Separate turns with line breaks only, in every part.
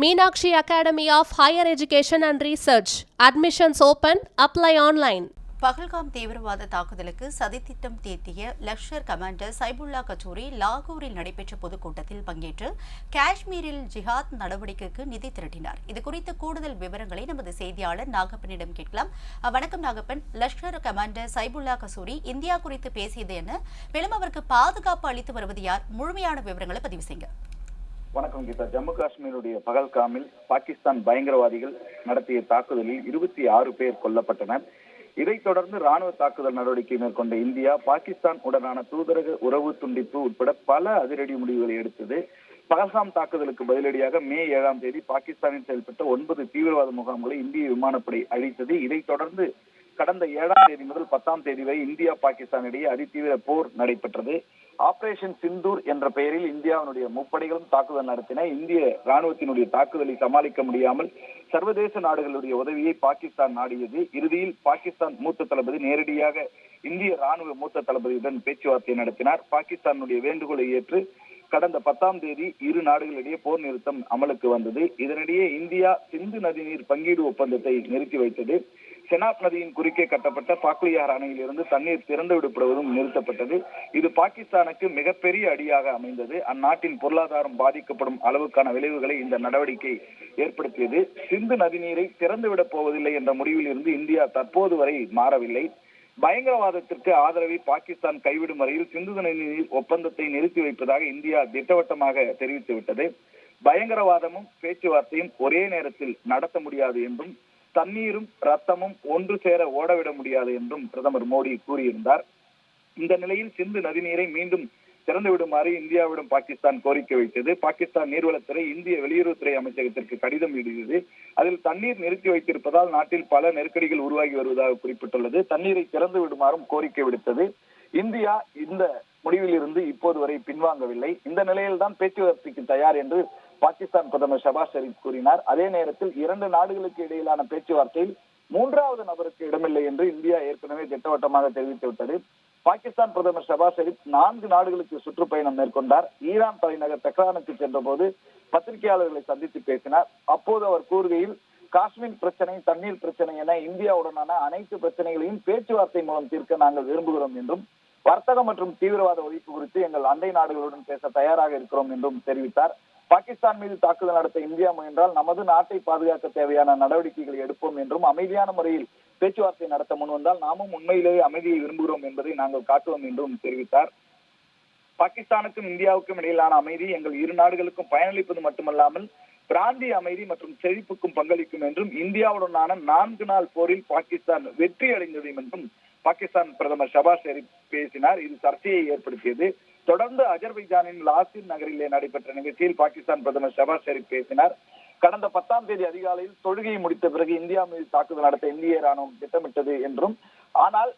Meenakshi academy of higher education and research. Admissions open apply online.
Pahalgam தீவிரவாத தாக்குதலுக்கு சதித்திட்டம் தீட்டிய லஷ்கர் கமாண்டர் சைபுல்லா கச்சூரி லாகூரில் நடைபெற்ற பொதுக்கூட்டத்தில் பங்கேற்று காஷ்மீரில் ஜிஹாத் நடவடிக்கைக்கு நிதி திரட்டினார். இது குறித்த கூடுதல் விவரங்களை நமது செய்தியாளர் நாகப்பனிடம் கேட்கலாம். வணக்கம் நாகப்பன். லஷ்கர் கமாண்டர் சைபுல்லா கசூரி இந்தியா குறித்து பேசியது என்ன? மேலும் அவருக்கு பாதுகாப்பு அளித்து வருவது யார்? முழுமையான விவரங்களை பதிவு செய்யுங்க.
வணக்கம் கீதா. ஜம்மு காஷ்மீருடைய பகல்காமில் பாகிஸ்தான் பயங்கரவாதிகள் நடத்திய தாக்குதலில் இருபத்தி ஆறு பேர் கொல்லப்பட்டனர். இதைத் தொடர்ந்து ராணுவ தாக்குதல் நடவடிக்கை மேற்கொண்ட இந்தியா பாகிஸ்தான் உடனான தூதரக உறவு துண்டிப்பு உட்பட பல அதிரடி முடிவுகளை எடுத்தது. பகல்காம் தாக்குதலுக்கு பதிலடியாக மே ஏழாம் தேதி பாகிஸ்தானில் செயல்பட்ட ஒன்பது தீவிரவாத முகாம்களை இந்திய விமானப்படை அழித்தது. இதைத் தொடர்ந்து கடந்த ஏழாம் தேதி முதல் பத்தாம் தேதி வரை இந்தியா பாகிஸ்தான் இடையே அதிதீவிர போர் நடைபெற்றது. ஆபரேஷன் சிந்தூர் என்ற பெயரில் இந்தியாவினுடைய முப்படைகளும் தாக்குதல் நடத்தின இந்திய ராணுவத்தினுடைய தாக்குதலை சமாளிக்க முடியாமல் சர்வதேச நாடுகளுடைய உதவியை பாகிஸ்தான் நாடியது. இறுதியில் பாகிஸ்தான் மூத்த தளபதி நேரடியாக இந்திய ராணுவ மூத்த தளபதியுடன் பேச்சுவார்த்தை நடத்தினார். பாகிஸ்தானுடைய வேண்டுகோளை ஏற்று கடந்த பத்தாம் தேதி இரு நாடுகளிடையே போர் நிறுத்தம் அமலுக்கு வந்தது. இதனிடையே இந்தியா சிந்து நதிநீர் பங்கீடு ஒப்பந்தத்தை நிறுத்தி வைத்தது. செனாப் நதியின் குறுக்கே கட்டப்பட்ட பாக்லியார் அணையிலிருந்து தண்ணீர் திறந்து விடப்படுவதும் நிறுத்தப்பட்டது. இது பாகிஸ்தானுக்கு மிகப்பெரிய அடியாக அமைந்தது. அந்நாட்டின் பொருளாதாரம் பாதிக்கப்படும் அளவுக்கான விளைவுகளை இந்த நடவடிக்கை ஏற்படுத்தியது. சிந்து நதிநீரை திறந்துவிடப் போவதில்லை என்ற முடிவில் இருந்து இந்தியா தற்போது வரை மாறவில்லை. பயங்கரவாதத்திற்கு ஆதரவை பாகிஸ்தான் கைவிடும் வரையில் சிந்து நதிநீர் ஒப்பந்தத்தை நிறுத்தி வைப்பதாக இந்தியா திட்டவட்டமாக தெரிவித்துவிட்டது. பயங்கரவாதமும் பேச்சுவார்த்தையும் ஒரே நேரத்தில் நடத்த முடியாது என்றும் தண்ணீரும் ரத்தமும் ஒன்று சேர ஓடவிட முடியாது என்றும் பிரதமர் மோடி கூறியிருந்தார். இந்த நிலையில் சிந்து நதிநீரை மீண்டும் திறந்து விடுமாறு இந்தியாவிடம் பாகிஸ்தான் கோரிக்கை வைத்தது. பாகிஸ்தான் நீர்வளத்துறை இந்திய வெளியுறவுத்துறை அமைச்சகத்திற்கு கடிதம் எழுதியது. அதில் தண்ணீர் நிறுத்தி வைத்திருப்பதால் நாட்டில் பல நெருக்கடிகள் உருவாகி வருவதாக குறிப்பிட்டுள்ளது. தண்ணீரை திறந்து விடுமாறும் கோரிக்கை விடுத்தது. இந்தியா இந்த முடிவில் இருந்து இப்போது வரை பின்வாங்கவில்லை. இந்த நிலையில்தான் பேச்சுவார்த்தைக்கு தயார் என்று பாகிஸ்தான் பிரதமர் ஷபாஸ் ஷெரீப் கூறினார். அதே நேரத்தில் இரண்டு நாடுகளுக்கு இடையிலான பேச்சுவார்த்தையில் மூன்றாவது நபருக்கு இடமில்லை என்று இந்தியா ஏற்கனவே திட்டவட்டமாக தெரிவித்துவிட்டது. பாகிஸ்தான் பிரதமர் ஷபாஸ் ஷெரீப் நான்கு நாடுகளுக்கு சுற்றுப்பயணம் மேற்கொண்டார். ஈரான் தலைநகர் தெஹ்ரானுக்கு சென்றபோது பத்திரிகையாளர்களை சந்தித்து பேசினார். அப்போது அவர் கூறுகையில் காஷ்மீர் பிரச்சனை தண்ணீர் பிரச்சனை என இந்தியாவுடனான அனைத்து பிரச்சனைகளையும் பேச்சுவார்த்தை மூலம் தீர்க்க நாங்கள் விரும்புகிறோம் என்றும் வர்த்தகம் மற்றும் தீவிரவாத ஒழிப்பு குறித்து எங்கள் அண்டை நாடுகளுடன் பேச தயாராக இருக்கிறோம் என்றும் தெரிவித்தார். பாகிஸ்தான் மீது தாக்குதல் நடத்த இந்தியா முயன்றால் நமது நாட்டை பாதுகாக்க தேவையான நடவடிக்கைகளை எடுப்போம் என்றும் அமைதியான முறையில் பேச்சுவார்த்தை நடத்த முன்வந்தால் நாமும் உண்மையிலேயே அமைதியை விரும்புகிறோம் என்பதை நாங்கள் காட்டுவோம் என்றும் தெரிவித்தார். பாகிஸ்தானுக்கும் இந்தியாவுக்கும் இடையிலான அமைதி எங்கள் இரு நாடுகளுக்கும் பயனளிப்பது மட்டுமல்லாமல் பிராந்திய அமைதி மற்றும் செழிப்புக்கும் பங்களிக்கும் என்றும் இந்தியாவுடனான நான்கு நாள் போரில் பாகிஸ்தான் வெற்றி அடைந்தது என்றும் பாகிஸ்தான் பிரதமர் ஷபாஸ் ஷெரீப் பேசினார். இது சர்ச்சையை ஏற்படுத்தியது. தொடர்ந்து அஜர்பைஜானின் லாசின் நகரிலே நடைபெற்ற நிகழ்ச்சியில் பாகிஸ்தான் பிரதமர் ஷபாஸ் ஷெரீப் பேசினார். கடந்த பத்தாம் தேதி அதிகாலையில் தொழுகையை முடித்த பிறகு இந்தியா மீது தாக்குதல் நடத்த இந்திய ராணுவம் திட்டமிட்டது என்றும் ஆனால்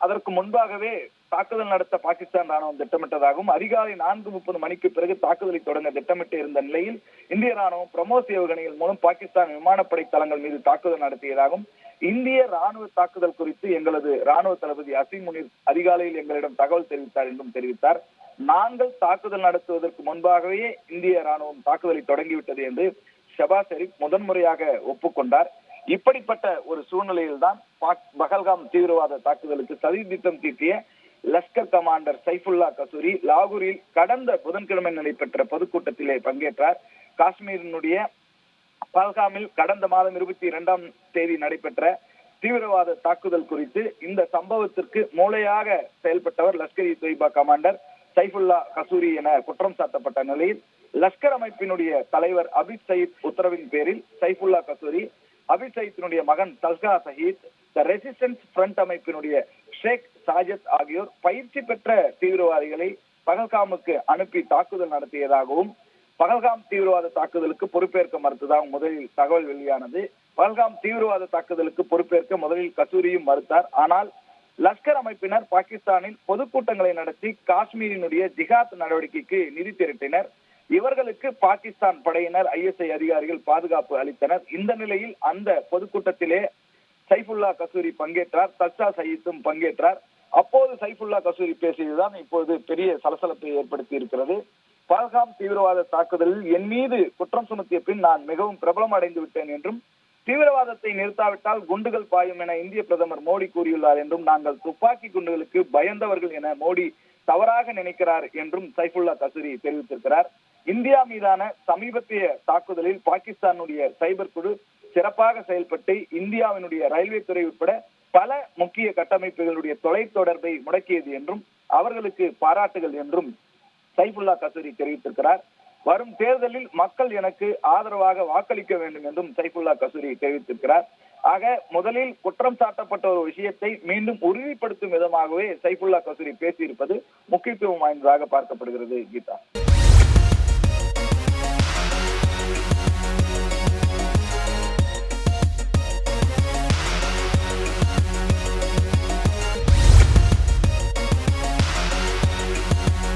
அதற்கு முன்பாகவே தாக்குதல் நடத்த பாகிஸ்தான் ராணுவம் திட்டமிட்டதாகவும் அதிகாலை நான்கு முப்பது மணிக்கு பிறகு தாக்குதலை தொடங்க திட்டமிட்டு இருந்த நிலையில் இந்திய ராணுவம் பிரமோஸ் ஏவுகணைகள் மூலம் பாகிஸ்தான் விமானப்படை தளங்கள் மீது தாக்குதல் நடத்தியதாகவும் இந்திய ராணுவ தாக்குதல் குறித்து எங்களது ராணுவ தளபதி அசிம் முனீர் அதிகாலையில் எங்களிடம் தகவல் தெரிவித்தார் என்றும் தெரிவித்தார். நாங்கள் தாக்குதல் நடத்துவதற்கு முன்பாகவே இந்திய ராணுவம் தாக்குதலை தொடங்கிவிட்டது என்று ஷபாஸ் ஷெரீப் முதன்முறையாக ஒப்புக்கொண்டார். இப்படிப்பட்ட ஒரு சூழ்நிலையில் தான் பகல்காம் தீவிரவாத தாக்குதலுக்கு சதி திட்டம் தீட்டிய லஷ்கர் கமாண்டர் சைஃபுல்லா கசூரி லாகூரில் கடந்த புதன்கிழமை நடைபெற்ற பொதுக்கூட்டத்திலே பங்கேற்றார். காஷ்மீரினுடைய பல்காமில் கடந்த மாதம் இருபத்தி இரண்டாம் தேதி நடைபெற்ற தீவிரவாத தாக்குதல் குறித்து இந்த சம்பவத்திற்கு மூளையாக செயல்பட்டவர் லஷ்கர் இ தொய்பா கமாண்டர் சைஃபுல்லா கசூரி என குற்றம் சாட்டப்பட்ட நிலையில் லஷ்கர் அமைப்பினுடைய தலைவர் அபித் சயீத் உத்தரவின் பேரில் சைஃபுல்லா கசூரி அபித் மகன் Talha Saeed the resistance front அமைப்பினுடைய ஷேக் சாஜத் ஆகியோர் பயிற்சி பெற்ற தீவிரவாதிகளை பகல்காமுக்கு அனுப்பி தாக்குதல் நடத்தியதாகவும் பகல்காம் தீவிரவாத தாக்குதலுக்கு பொறுப்பேற்க மறுத்ததாக முதலில் தகவல் வெளியானது. பகல்காம் தீவிரவாத தாக்குதலுக்கு பொறுப்பேற்க முதலில் கசூரியும் மறுத்தார். ஆனால் லஷ்கர் அமைப்பினர் பாகிஸ்தானில் பொதுக்கூட்டங்களை நடத்தி காஷ்மீரினுடைய ஜிகாத் நடவடிக்கைக்கு நிதி திரட்டினர். இவர்களுக்கு பாகிஸ்தான் படையினர் ஐஎஸ்ஐ அதிகாரிகள் பாதுகாப்பு அளித்தனர். இந்த நிலையில் அந்த பொதுக்கூட்டத்திலே சைஃபுல்லா கசூரி பங்கேற்றார். தர்ஷா சயீத்தும் பங்கேற்றார். அப்போது சைஃபுல்லா கசூரி பேசியதுதான் இப்போது பெரிய சலசலப்பை ஏற்படுத்தி இருக்கிறது பல்காம் தீவிரவாத தாக்குதலில் என் மீது குற்றம் சுமத்திய பின் நான் மிகவும் பிரபலம் அடைந்து விட்டேன் என்றும் தீவிரவாதத்தை நிறுத்தாவிட்டால் குண்டுகள் பாயும் என இந்திய பிரதமர் மோடி கூறியுள்ளார் என்றும் நாங்கள் துப்பாக்கி குண்டுகளுக்கு பயந்தவர்கள் என மோடி தவறாக நினைக்கிறார் என்றும் சைஃபுல்லா கசூரி தெரிவித்திருக்கிறார். இந்தியா மீதான சமீபத்திய தாக்குதலில் பாகிஸ்தானுடைய சைபர் குழு சிறப்பாக செயல்பட்டு இந்தியாவினுடைய ரயில்வே துறை உட்பட பல முக்கிய கட்டமைப்புகளுடைய தொலைத்தொடர்பை முடக்கியது என்றும் அவர்களுக்கு பாராட்டுகள் என்றும் சைஃபுல்லா கசூரி தெரிவித்திருக்கிறார். வரும் தேர்தலில் மக்கள் எனக்கு ஆதரவாக வாக்களிக்க வேண்டும் என்றும் சைஃபுல்லா கசூரி தெரிவித்திருக்கிறார். ஆக முதலில் குற்றம் சாட்டப்பட்ட ஒரு விஷயத்தை மீண்டும் உறுதிப்படுத்தும் விதமாகவே சைஃபுல்லா கசூரி பேசியிருப்பது முக்கியத்துவம் வாய்ந்ததாக பார்க்கப்படுகிறது கீதா.